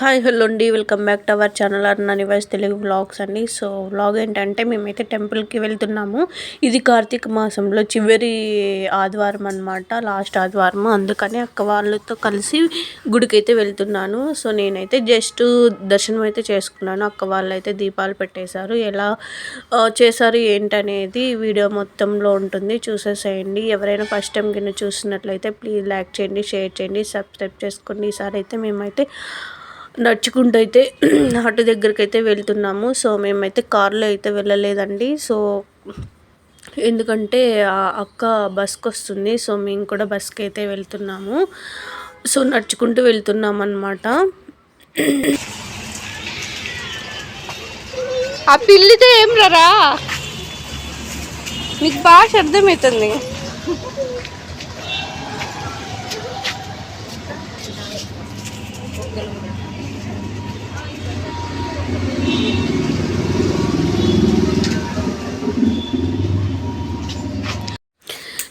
Hi hello అండి welcome back to our channel Anna Nivas Telugu vlogs అండి. So vlog ఏంటంటే మేమైతే టెంపుల్కి వెళ్తున్నాము. ఇది కార్తీక మాసంలో చివరి ఆదివారం అనమాట లాస్ట్ ఆదివారం. అందుకని అక్క వాళ్ళతో కలిసి గుడికి అయితే వెళ్తున్నాను. సో నేనైతే జస్ట్ దర్శనం అయితే చేసుకున్నాను. అక్క వాళ్ళు అయితే దీపాలు పెట్టేశారు. ఎలా చేశారు ఏంటనేది వీడియో మొత్తంలో ఉంటుంది. చూసేసేయండి. ఎవరైనా ఫస్ట్ టైం కింద చూసినట్లయితే ప్లీజ్ లైక్ చేయండి షేర్ చేయండి సబ్స్క్రైబ్ చేసుకోండి ఈసారి అయితే మేమైతే నడుచుకుంటూ అయితే అటు దగ్గరికి అయితే వెళ్తున్నాము. సో మేమైతే కార్లో అయితే వెళ్ళలేదండి. సో ఎందుకంటే అక్క బస్కి వస్తుంది సో మేము కూడా బస్కి అయితే వెళ్తున్నాము. సో నడుచుకుంటూ వెళ్తున్నాం అనమాట ఆ పిల్లితో ఏం రా నీకు బాగా అర్థమవుతుంది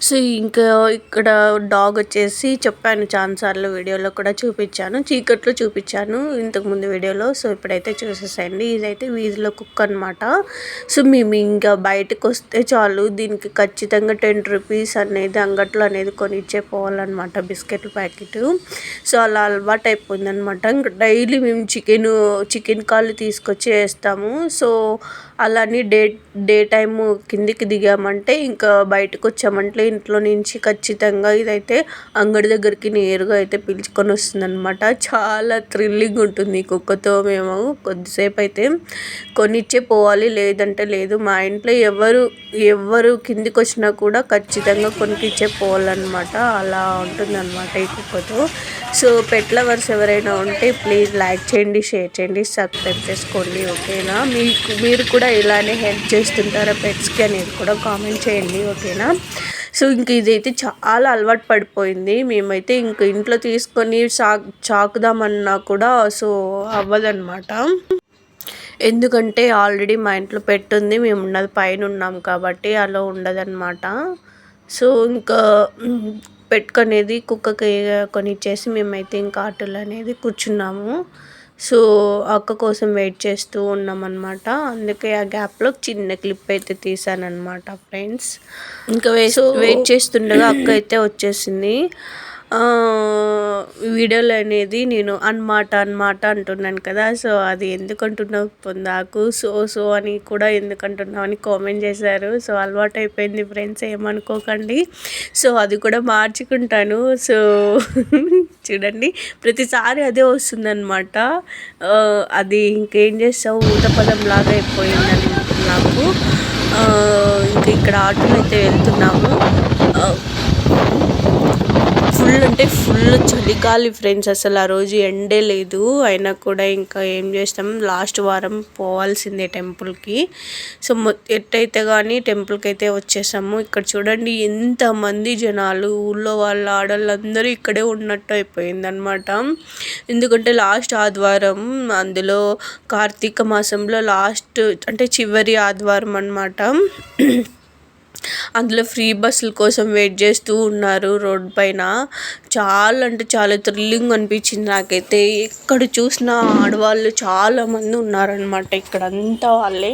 సో ఇంకా ఇక్కడ డాగ్ వచ్చేసి చెప్పాను చాలాసార్లు వీడియోలో కూడా చూపించాను. చీకట్లో చూపించాను ఇంతకుముందు వీడియోలో. సో ఇప్పుడైతే చూసేసండి ఇదైతే వీధిలో కుక్క అనమాట సో మేము ఇంకా బయటకు వస్తే చాలు. దీనికి ఖచ్చితంగా టెన్ రూపీస్ అనేది అంగట్లో అనేది కొనిచ్చే పోవాలన్నమాట బిస్కెట్ ప్యాకెట్. సో అలా అలవాటు అయిపోయింది అనమాట ఇంకా డైలీ మేము చికెన్ చికెన్ కాళ్ళు తీసుకొచ్చి వేస్తాము. సో అలానే డే డే టైము కిందికి దిగామంటే ఇంకా బయటకు వచ్చామంటే ఇంట్లో నుంచి ఖచ్చితంగా ఇదైతే అంగడి దగ్గరికి నేరుగా అయితే పిలుచుకొని వస్తుందన్నమాట. చాలా థ్రిల్లింగ్ ఉంటుంది కుక్కతో మేము కొద్దిసేపు అయితే కొనిచ్చే పోవాలి లేదంటే లేదు. మా ఇంట్లో ఎవరు ఎవరు కిందికి వచ్చినా కూడా ఖచ్చితంగా కొనికిచ్చే పోవాలన్నమాట. అలా ఉంటుందన్నమాట ఈ కుక్కతో. సో పెట్ లవర్స్ ఎవరైనా ఉంటే ప్లీజ్ లైక్ చేయండి షేర్ చేయండి సబ్స్క్రైబ్ చేసుకోండి ఓకేనా? మీకు మీరు కూడా ఇలానే హెల్ప్ చేస్తుంటారా పెట్స్కి అనేది కూడా కామెంట్ చేయండి ఓకేనా? సో ఇంక ఇదైతే చాలా అలవాటు పడిపోయింది. మేమైతే ఇంక ఇంట్లో తీసుకొని చాక్ చాకుదామన్నా కూడా సో అవ్వదన్నమాట. ఎందుకంటే ఆల్రెడీ మా ఇంట్లో పెట్టుంది మేము ఉన్నది పైన ఉన్నాం కాబట్టి అలా ఉండదన్నమాట. సో ఇంకా పెట్టుకునేది కుక్కకి కొనిచ్చేసి మేమైతే ఇంకా ఆటోలో అనేది కూర్చున్నాము. సో అక్క కోసం వెయిట్ చేస్తూ ఉన్నామన్నమాట. అందుకే ఆ గ్యాప్లో చిన్న క్లిప్ అయితే తీసానమాట ఫ్రెండ్స్. ఇంకా వేసి వెయిట్ చేస్తుండగా అక్క అయితే వచ్చేసింది. వీడియోలు అనేది నేను అన్నమాట అన్నమాట అంటున్నాను కదా. సో అది ఎందుకు అంటున్నావు పొందాకు? సో సో అని కూడా ఎందుకు అంటున్నావు అని కామెంట్ చేశారు. సో అలవాటు అయిపోయింది ఫ్రెండ్స్ ఏమనుకోకండి. సో అది కూడా మార్చుకుంటాను. సో చూడండి ప్రతిసారి అదే వస్తుందన్నమాట. అది ఇంకేం చేస్తావు? ఊతపదం లాగా అయిపోయిందని నాకు. ఇంకా ఇక్కడ ఆటోలో అయితే వెళ్తున్నాము. ఫుల్ అంటే ఫుల్ చలిగాలి ఫ్రెండ్స్ అసలు ఆ రోజు ఎండే లేదు. అయినా కూడా ఇంకా ఏం చేస్తాం లాస్ట్ వారం పోవాల్సిందే టెంపుల్కి. సో ఎట్టయితే కానీ టెంపుల్కి అయితే వచ్చేసాము. ఇక్కడ చూడండి ఎంతమంది జనాలు ఊళ్ళో వాళ్ళ ఆడవాళ్ళందరూ ఇక్కడే ఉన్నట్టు అయిపోయిందనమాట ఎందుకంటే లాస్ట్ ఆదివారం అందులో కార్తీక మాసంలో లాస్ట్ అంటే చివరి ఆదివారం అనమాట అందులో ఫ్రీ బస్సుల కోసం వెయిట్ చేస్తూ ఉన్నారు రోడ్ పైన. చాలా అంటే చాలా థ్రిల్లింగ్ అనిపించింది నాకైతే. ఎక్కడ చూసినా ఆడవాళ్ళు చాలామంది ఉన్నారనమాట ఇక్కడ అంతా వాళ్ళే.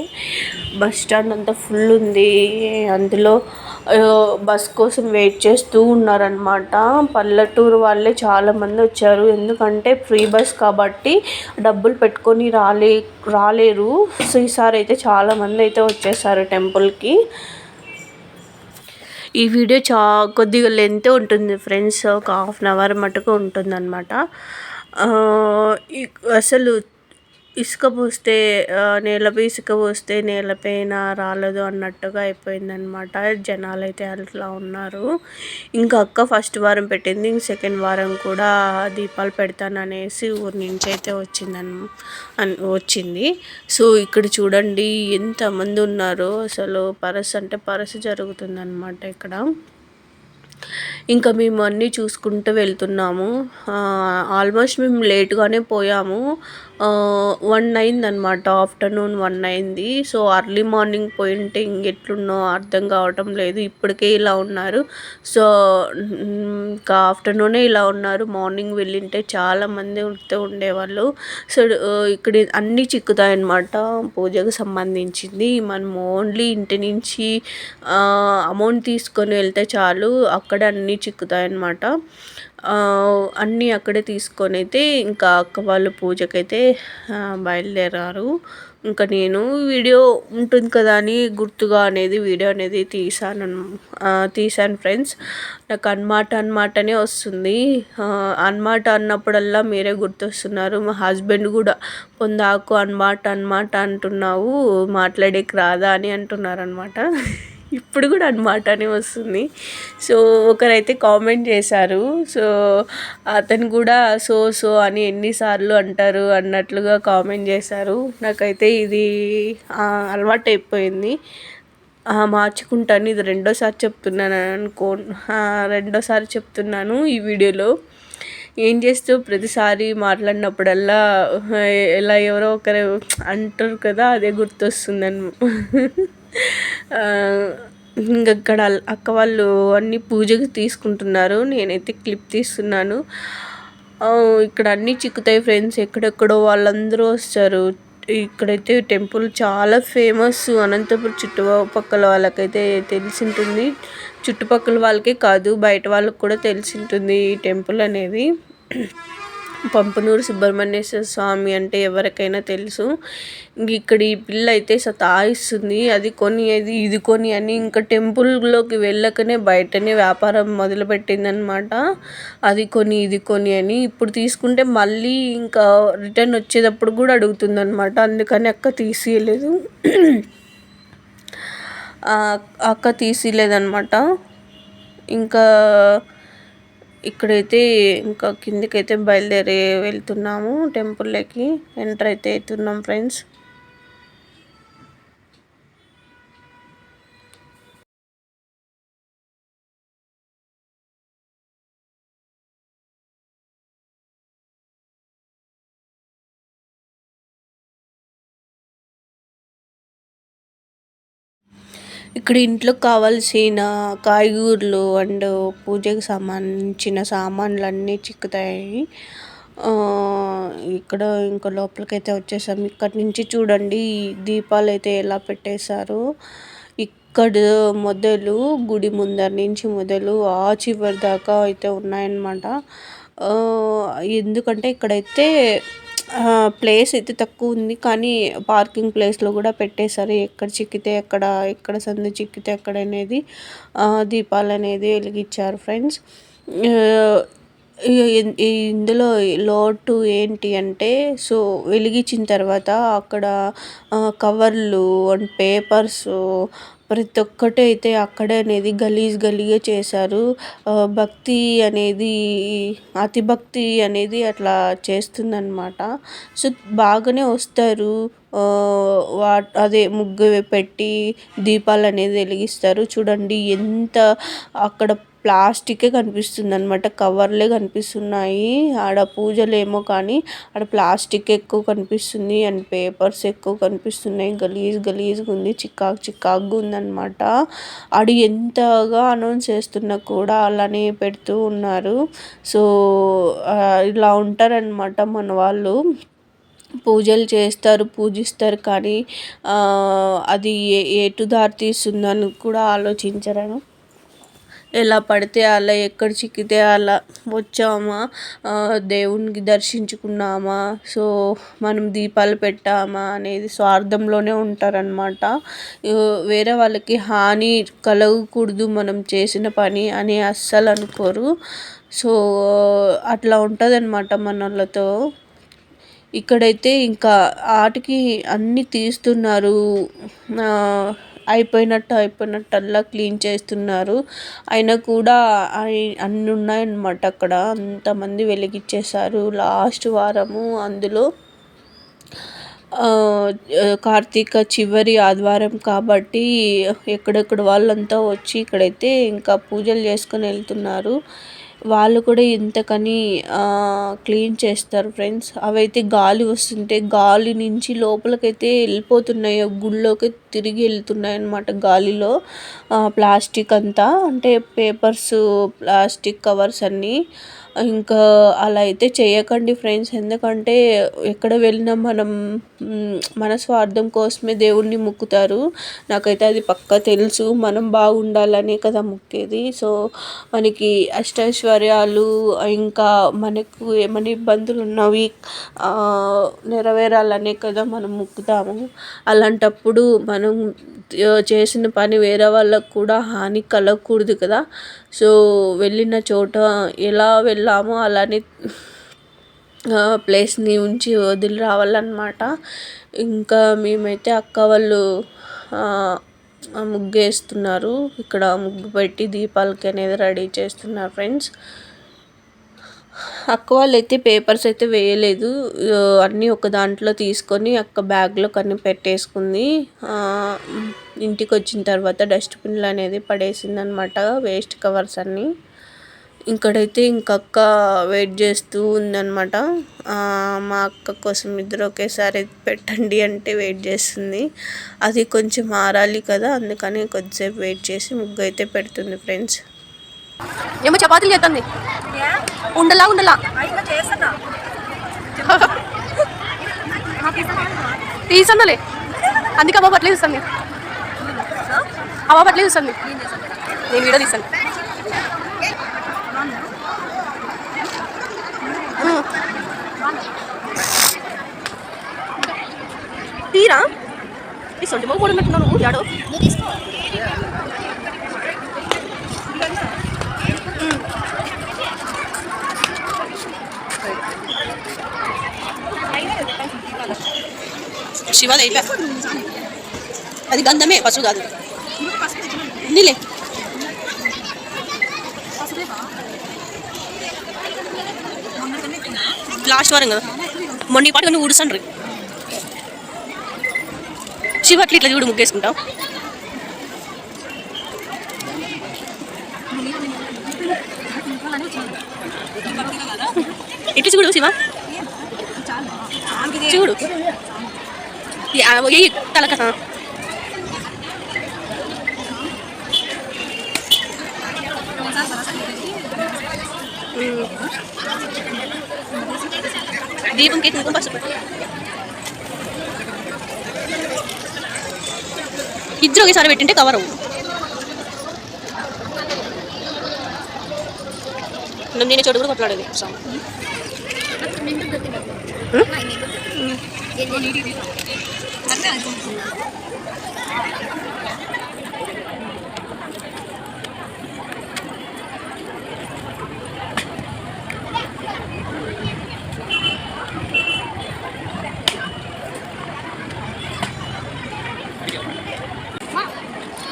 బస్ స్టాండ్ అంతా ఫుల్ ఉంది. అందులో బస్ కోసం వెయిట్ చేస్తూ ఉన్నారనమాట పల్లెటూరు వాళ్ళే చాలామంది వచ్చారు. ఎందుకంటే ఫ్రీ బస్ కాబట్టి డబ్బులు పెట్టుకొని రాలే రాలేరు. సో ఈసారి అయితే చాలామంది అయితే వచ్చేసారు టెంపుల్కి. ఈ వీడియో చా కొద్దిగా లెంత్ ఉంటుంది ఫ్రెండ్స్ ఒక హాఫ్ అన్ అవర్ మటుకు ఉంటుందన్నమాట. అసలు ఇసుక పోస్తే నేలపై ఇసుక పోస్తే నేలపైన రాలదు అన్నట్టుగా అయిపోయిందనమాట జనాలు అయితే అట్లా ఉన్నారు. ఇంకా అక్క ఫస్ట్ వారం పెట్టింది ఇంక సెకండ్ వారం కూడా దీపాలు పెడతాననేసి ఊరి నుంచి అయితే వచ్చిందని వచ్చింది. సో ఇక్కడ చూడండి ఎంతమంది ఉన్నారో. అసలు పరస్ అంటే పరస జరుగుతుందనమాట ఇక్కడ. ఇంకా మేము అన్నీ చూసుకుంటూ వెళ్తున్నాము. ఆల్మోస్ట్ మేము లేట్గానే పోయాము. వన్ అయిందనమాట ఆఫ్టర్నూన్ వన్ అయింది. సో అర్లీ మార్నింగ్ పోయింటే ఇంకెట్లున్నో అర్థం కావటం లేదు. ఇప్పటికే ఇలా ఉన్నారు. సో ఇంకా ఆఫ్టర్నూనే ఇలా ఉన్నారు. మార్నింగ్ వెళ్ళింటే చాలామంది ఉంటే ఉండేవాళ్ళు. సో ఇక్కడ అన్నీ చిక్కుతాయి అన్నమాట. పూజకు సంబంధించింది. మనం ఓన్లీ ఇంటి నుంచి అమౌంట్ తీసుకొని వెళ్తే చాలు. అక్కడ అన్నీ చిక్కుతాయన్నమాట అన్నీ అక్కడే తీసుకొని అయితే ఇంకా అక్క వాళ్ళు పూజకైతే బయలుదేరారు. ఇంకా నేను వీడియో ఉంటుంది కదా అని గుర్తుగా అనేది వీడియో అనేది తీసాను తీసాను ఫ్రెండ్స్. నాకు అన్నమాట అన్నమాటనే వస్తుంది. అన్నమాట అన్నప్పుడల్లా మీరే గుర్తొస్తున్నారు. మా హస్బెండ్ కూడా పొందాకు అన్నమాట అన్నమాట అంటున్నావు మాట్లాడేకి రాదా అని అంటున్నారు అనమాట ఇప్పుడు కూడా అనమాట అని వస్తుంది. సో ఒకరైతే కామెంట్ చేశారు. సో అతను కూడా సో సో అని ఎన్నిసార్లు అంటారు అన్నట్లుగా కామెంట్ చేశారు. నాకైతే ఇది అలవాటు అయిపోయింది మార్చుకుంటాను. ఇది రెండోసారి చెప్తున్నాను అనుకో రెండోసారి చెప్తున్నాను ఈ వీడియోలో. ఏం చేస్తూ ప్రతిసారి మాట్లాడినప్పుడల్లా ఇలా ఎవరో ఒకరు అంటారు కదా అదే గుర్తొస్తుందని ఇంకా అక్కడ అక్క వాళ్ళు అన్ని పూజకి తీసుకుంటున్నారు. నేనైతే క్లిప్ తీస్తున్నాను. ఇక్కడ అన్నీ చిక్కుతాయి ఫ్రెండ్స్. ఎక్కడెక్కడో వాళ్ళందరూ వస్తారు. ఇక్కడైతే టెంపుల్ చాలా ఫేమస్. అనంతపురం చుట్టుపక్కల వాళ్ళకైతే తెలిసి ఉంటుంది చుట్టుపక్కల వాళ్ళకే కాదు బయట వాళ్ళకి కూడా తెలిసి ఉంటుంది ఈ టెంపుల్ అనేది. పంపనూరు సుబ్రహ్మణ్యేశ్వర స్వామి అంటే ఎవరికైనా తెలుసు. ఇక్కడ ఈ పిల్ల అయితే సతాయిస్తుంది. అది కొని అది ఇది కొని అని ఇంకా టెంపుల్లోకి వెళ్ళకనే బయటనే వ్యాపారం మొదలుపెట్టిందనమాట. అది కొని ఇది కొని అని ఇప్పుడు తీసుకుంటే మళ్ళీ ఇంకా రిటర్న్ వచ్చేటప్పుడు కూడా అడుగుతుందనమాట. అందుకని అక్క తీసియలేదు. అక్క తీసిలేదనమాట ఇంకా ఇక్కడైతే ఇంకా కిందకైతే బయలుదేరి వెళ్తున్నాము టెంపుల్లోకి ఎంటర్ అయితే అవుతున్నాం ఫ్రెండ్స్. ఇక్కడ ఇంట్లో కావాల్సిన కాయగూరలు అండ్ పూజకి సంబంధించిన సామాన్లు అన్నీ చిక్కుతాయి ఇక్కడ ఇంకా లోపలికైతే వచ్చేసాం. ఇక్కడ నుంచి చూడండి దీపాలు అయితే ఎలా పెట్టేశారు. ఇక్కడ మొదలు గుడి ముందర నుంచి మొదలు ఆ చివరి దాకా అయితే ఉన్నాయన్నమాట. ఎందుకంటే ఇక్కడైతే ప్లేస్ అయితే తక్కువ ఉంది. కానీ పార్కింగ్ ప్లేస్లో కూడా పెట్టేశారు. ఎక్కడ చిక్కితే ఎక్కడ ఎక్కడ సందు చిక్కితే ఎక్కడ అనేది దీపాలు అనేది వెలిగించారు ఫ్రెండ్స్ ఇందులో లోటు ఏంటి అంటే సో వెలిగించిన తర్వాత అక్కడ కవర్లు అండ్ పేపర్స్ ప్రతి ఒక్కటి అయితే అక్కడే అనేది గలీజ్ గలీజ్గా చేశారు. భక్తి అనేది అతి భక్తి అనేది అట్లా చేస్తుందన్నమాట. సో బాగానే వస్తారు. వా అదే ముగ్గు పెట్టి దీపాలు అనేది వెలిగిస్తారు. చూడండి ఎంత అక్కడ ప్లాస్టికే కనిపిస్తుంది అనమాట కవర్లే కనిపిస్తున్నాయి. ఆడ పూజలేమో కానీ ఆడ ప్లాస్టిక్ ఎక్కువ కనిపిస్తుంది. అండ్ పేపర్స్ ఎక్కువ కనిపిస్తున్నాయి. గలీజ్ గలీజ్గా ఉంది. చికాకు చిక్కాకుగా ఉందన్నమాట. ఆడు ఎంతగా అనౌన్స్ చేస్తున్నా కూడా అలానే పెడుతూ ఉన్నారు. సో ఇలా ఉంటారనమాట మన వాళ్ళు. పూజలు చేస్తారు పూజిస్తారు కానీ అది ఏ ఎటు దారి తీస్తుందని కూడా ఆలోచించరను ఎలా పడితే అలా ఎక్కడ చిక్కితే అలా వచ్చామా? దేవునికి దర్శించుకున్నామా? సో మనం దీపాలు పెట్టామా అనేది స్వార్థంలోనే ఉంటారనమాట వేరే వాళ్ళకి హాని కలగకూడదు మనం చేసిన పని అని అస్సలు అనుకోరు. సో అట్లా ఉంటుంది అనమాట ఇక్కడైతే ఇంకా ఆటికి అన్నీ తీస్తున్నారు. అయిపోయినట్టు అయిపోయినట్టల్లా క్లీన్ చేస్తున్నారు. అయినా కూడా అన్నీ ఉన్నాయన్నమాట అక్కడ. అంతమంది వెలిగించేశారు. లాస్ట్ వారము అందులో కార్తీక చివరి ఆదివారం కాబట్టి ఎక్కడెక్కడ వాళ్ళంతా వచ్చి ఇక్కడైతే ఇంకా పూజలు చేసుకొని వెళ్తున్నారు. వాళ్ళు కూడా ఇంతకని క్లీన్ చేస్తారు ఫ్రెండ్స్. అవైతే గాలి వస్తుంటే గాలి నుంచి లోపలికైతే వెళ్ళిపోతున్నాయి. గుళ్ళోకి తిరిగి వెళ్తున్నాయి అన్నమాట గాలిలో. ప్లాస్టిక్ అంతా. అంటే పేపర్స్ ప్లాస్టిక్ కవర్స్ అన్నీ. ఇంకా అలా అయితే చేయకండి ఫ్రెండ్స్. ఎందుకంటే ఎక్కడ వెళ్ళినా మనం మన స్వార్థం కోసమే దేవుణ్ణి మొక్కుతారు. నాకైతే అది పక్కా తెలుసు. మనం బాగుండాలనే కదా మొక్కేది. సో మనకి అష్టైశ్వర్యాలు ఇంకా మనకు ఏమైనా ఇబ్బందులు ఉన్నవి నెరవేరాలనే కదా మనం మొక్కుతాము. అలాంటప్పుడు మనం చేసిన పని వేరే వాళ్ళకు కూడా హాని కలగకూడదు కదా. సో వెళ్ళిన చోట ఎలా వెళ్ళామో అలానే ప్లేస్ని ఉంచి వదిలి రావాలన్నమాట. ఇంకా మేమైతే అక్క వాళ్ళు ముగ్గేస్తున్నారు. ఇక్కడ ముగ్గు పెట్టి దీపాలకి అనేది రెడీ చేస్తున్నారు ఫ్రెండ్స్. అక్క వాళ్ళైతే పేపర్స్ అయితే వేయలేదు. అన్నీ ఒక దాంట్లో తీసుకొని అక్క బ్యాగ్లో కన్నీ పెట్టేసుకుంది. ఇంటికి వచ్చిన తర్వాత డస్ట్బిన్లు అనేది పడేసింది అనమాట వేస్ట్ కవర్స్ అన్నీ. ఇక్కడైతే ఇంకక్క వెయిట్ చేస్తూ ఉందన్నమాట మా అక్క కోసం ఇద్దరు ఒకేసారి పెట్టండి అంటే వెయిట్ చేస్తుంది. అది కొంచెం మారాలి కదా అందుకని కొద్దిసేపు వెయిట్ చేసి ముగ్గు అయితే పెడుతుంది ఫ్రెండ్స్. ఏమో చపాతీలు చేస్తుంది ఉండలా ఉండలా. తీసన్నలే అందుకే అవ్వ పట్లే చూస్తాను అవ్వ పట్లే చూస్తాను నేను వీడియో తీస్తాను. తీరా? ఈ సొంటి మొగ్గు కూడా పెట్టున్నాను యాడో? శివాది అయిపోయా అది గంధమే పసుపు కాదు నీలే. లాస్ట్ వారం కదా. మొన్న పాట నువ్వు ఊడుసండ్రి. శివ అట్లా ఇట్లా చూడు ముగ్గేసుకుంటావు ఇటు చూడు శివ? చూడు. ఏ తలక దీపంకి కుంకుమ పసుపు ఇద్దరు ఒకేసారి పెట్టింటే కవర్ అవ్వు నువ్వు నేను చోటు కూడా కొట్లాడేది సాంగ్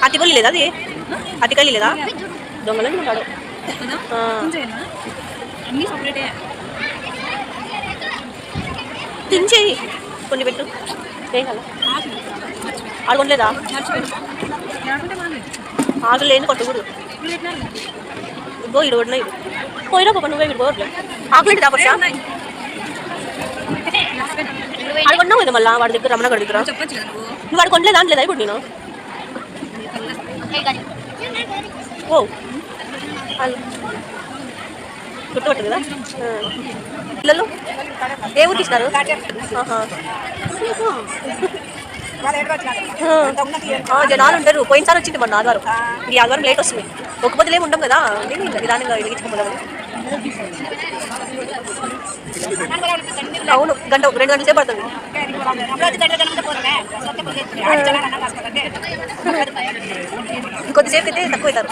అటికల్లి లేదా అది? అటికల్లి లేదా? దొంగలని ఉంటాడు ఆ. తించేయి. కొన్ని పెట్టు. ఏం కదా ఆడుకోలేదా ఆకు లేని కొట్టకూడదు ఇగో ఇడు కొట్టిన ఇది పోయినా పాప నువ్వే ఇడు పోవట్లే ఆకులేంటి దాపచ్చా ఆడుకున్నావు కదా మళ్ళా వాడి దగ్గర రమణ గడి దగ్గర నువ్వు వాడు కొనలేదా అంటలేదా ఇప్పుడు నేను ఓ వాళ్ళు గుర్తుపట్టదు కదా పిల్లలు? ఏ ఊరికి జనాలు ఉంటారు. పోయినసారి వచ్చింది మొన్న ఆదివారం. ఈ ఆదివారం లేట్ వస్తుంది. ఒక పొద్దులు ఏమి ఉండం కదా? నేను నిదానంగా వెలిగించుకోమని అవును గంట రెండు గంటలు సేపు పడుతుంది. ఇంకొద్దిసేపు అయితే తక్కువ అవుతారు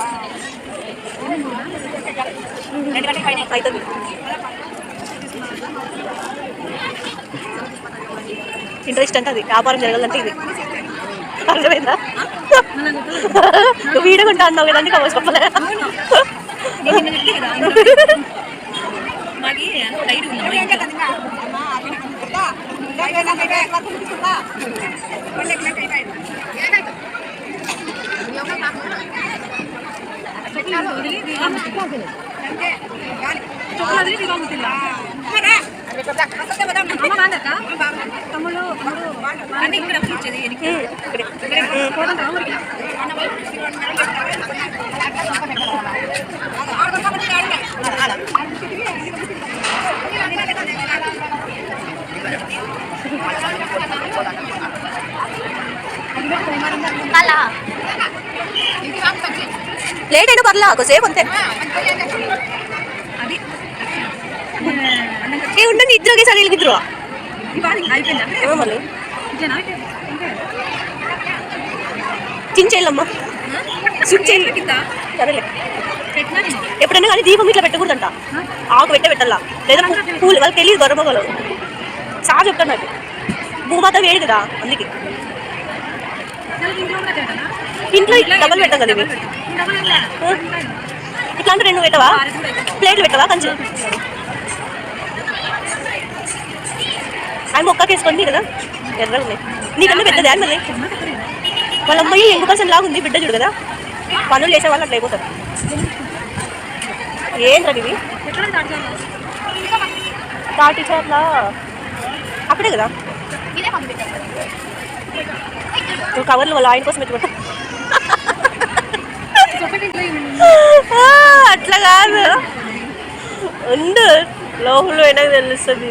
అవుతుంది ఇంట్రెస్ట్ అంటే అది వ్యాపారం జరగాలంటే ఇది. అర్థమైందా? నువ్వు వీడియో కొంటా అన్నావు కదా అందుకే అవ్వచ్చు చెప్పలే లేట్ అయినా పర్లా కొద్దిసేపు అంతే. ఇద్దరు. ఒకేసారి మళ్ళీ చించేళ్ళమ్మా చించేళ్ళు సరేలే. ఎప్పుడైనా కానీ దీపం ఇట్లా పెట్టకూడదంట. ఆకు పెట్టే పెట్టాలా లేదా పూలు వాళ్ళకి తెలియదు గర్భగలు చాలా చెప్తాను నాకు. భూమాత వేడి కదా అందుకే. ఇంట్లో డబల్ పెట్టాం. కదా ఇవి? ఇట్లాంటి రెండు పెట్టవా? ప్లేట్లు పెట్టవా? కొంచెం. ఆయన మొక్కకి వేసుకోండి కదా ఎర్రగా ఉన్నాయి. నీకన్నా పెద్ద అని మళ్ళీ? వాళ్ళ అమ్మాయి ఎంగు పర్సెంట్ లాగా ఉంది బిడ్డ చూడు కదా. పనులు చేసే వాళ్ళు అట్లా అయిపోతారు. ఏంట్రా ఇవి? తాటి చేట్ల అక్కడే కదా? నువ్వు కవర్లు వాళ్ళ ఆయన కోసం ఎత్తుకుంటా అట్లా కాదు. ఉండు. లోపల పోయినా తెలుస్తుంది.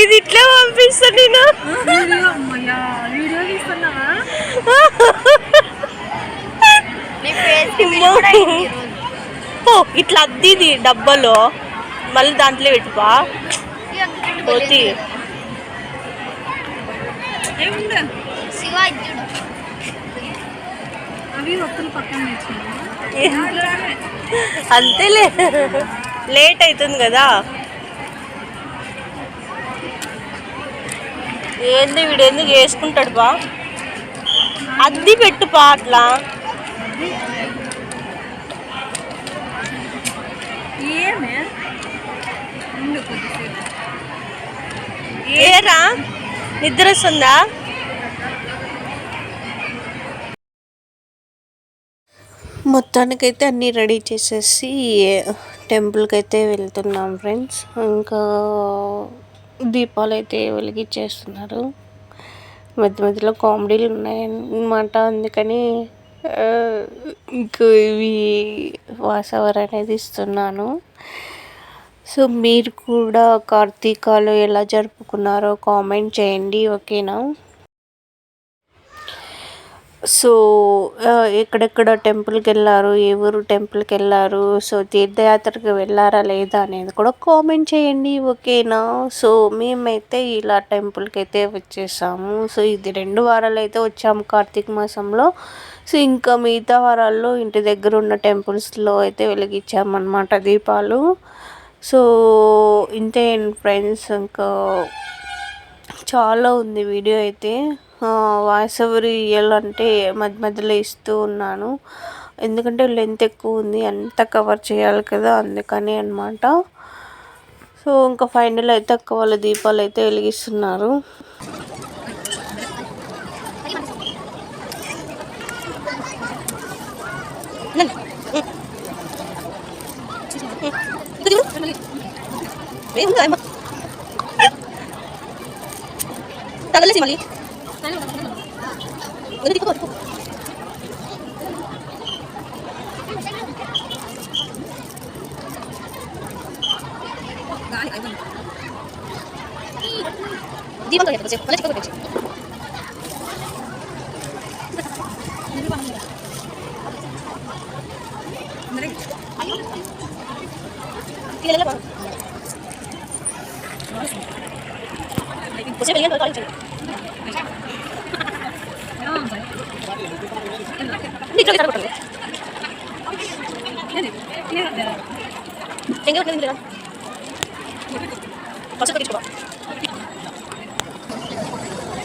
ఇది ఇట్లా పంపిస్తా నేను. ఇట్లా అద్దిది డబ్బాలో. మళ్ళీ దాంట్లో పెట్టుపా పోతి. అంతేలే. లేట్ అవుతుంది కదా. ఏంది వీడు ఎందుకు వేసుకుంటాడు బా? అద్ది పెట్టు పా అట్లా. ఏరా? నిద్ర వస్తుందా? మొత్తానికైతే అన్నీ రెడీ చేసేసి టెంపుల్కి అయితే వెళ్తున్నాం ఫ్రెండ్స్. ఇంకా దీపాలు అయితే వెలిగించేస్తున్నారు. మధ్య మధ్యలో కామెడీలు ఉన్నాయన్నమాట. అందుకని ఇంకా ఇవి వాసవర్ అనేది ఇస్తున్నాను. సో మీరు కూడా కార్తీకాలు ఎలా జరుపుకున్నారో కామెంట్ చేయండి ఓకేనా? సో ఎక్కడెక్కడ టెంపుల్కి వెళ్ళారు ఏ ఊరు టెంపుల్కి వెళ్ళారు సో తీర్థయాత్రకు వెళ్ళారా లేదా అనేది కూడా కామెంట్ చేయండి ఓకేనా? సో మేమైతే ఇలా టెంపుల్కి అయితే వచ్చేసాము. సో ఇది రెండు వారాలు అయితే వచ్చాము కార్తీక మాసంలో. సో ఇంకా మిగతా వారాల్లో ఇంటి దగ్గర ఉన్న టెంపుల్స్లో అయితే వెలిగించామన్నమాట దీపాలు. సో ఇంతే ఫ్రెండ్స్. ఇంకా చాలా ఉంది వీడియో అయితే. వాయిస్ ఓవర్ ఇవ్వాలంటే మధ్య మధ్యలో ఇస్తూ ఉన్నాను. ఎందుకంటే లెంత్ ఎక్కువ ఉంది అంతా కవర్ చేయాలి కదా అందుకని అనమాట సో ఇంకా ఫైనల్ అయితే అక్క వాళ్ళ దీపాలు అయితే వెలిగిస్తున్నారు. తగలేసి మళ్ళీ. వదిలి తిప్పుకో, తిప్పుకో. దీపం కలిపి కొంచెం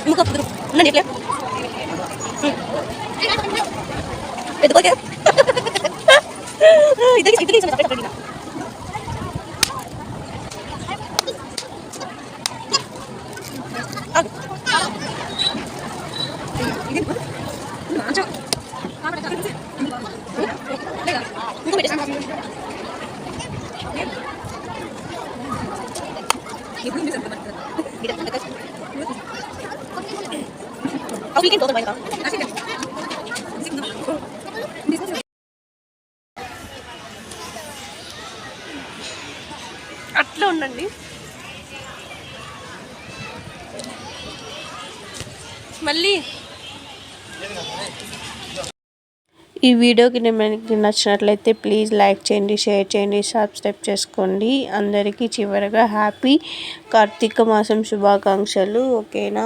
ಮುಖ ಕುದುರು ನನ್ನ ಇರ್ಲಿ ಎದ್ಕೋಕೆ ಇದಕ್ಕೆ ಇದಕ್ಕೆ ಸಪರೇಟ್ అట్లా ఉండండి. మళ్ళీ. ఈ వీడియోకి మీకు నచ్చినట్లయితే ప్లీజ్ లైక్ చేయండి షేర్ చేయండి సబ్స్క్రైబ్ చేసుకోండి. అందరికీ చివరగా హ్యాపీ కార్తీక మాసం శుభాకాంక్షలు ఓకేనా?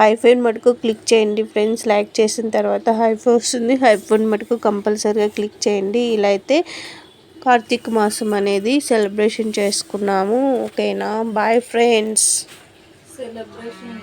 హైఫోన్ మటుకు క్లిక్ చేయండి ఫ్రెండ్స్. లైక్ చేసిన తర్వాత హైఫోన్ వస్తుంది. హైఫోన్ మటుకు కంపల్సరీగా క్లిక్ చేయండి. ఇలా అయితే కార్తీక మాసం అనేది సెలబ్రేషన్ చేసుకున్నాము. ఓకేనా? Bye friends celebration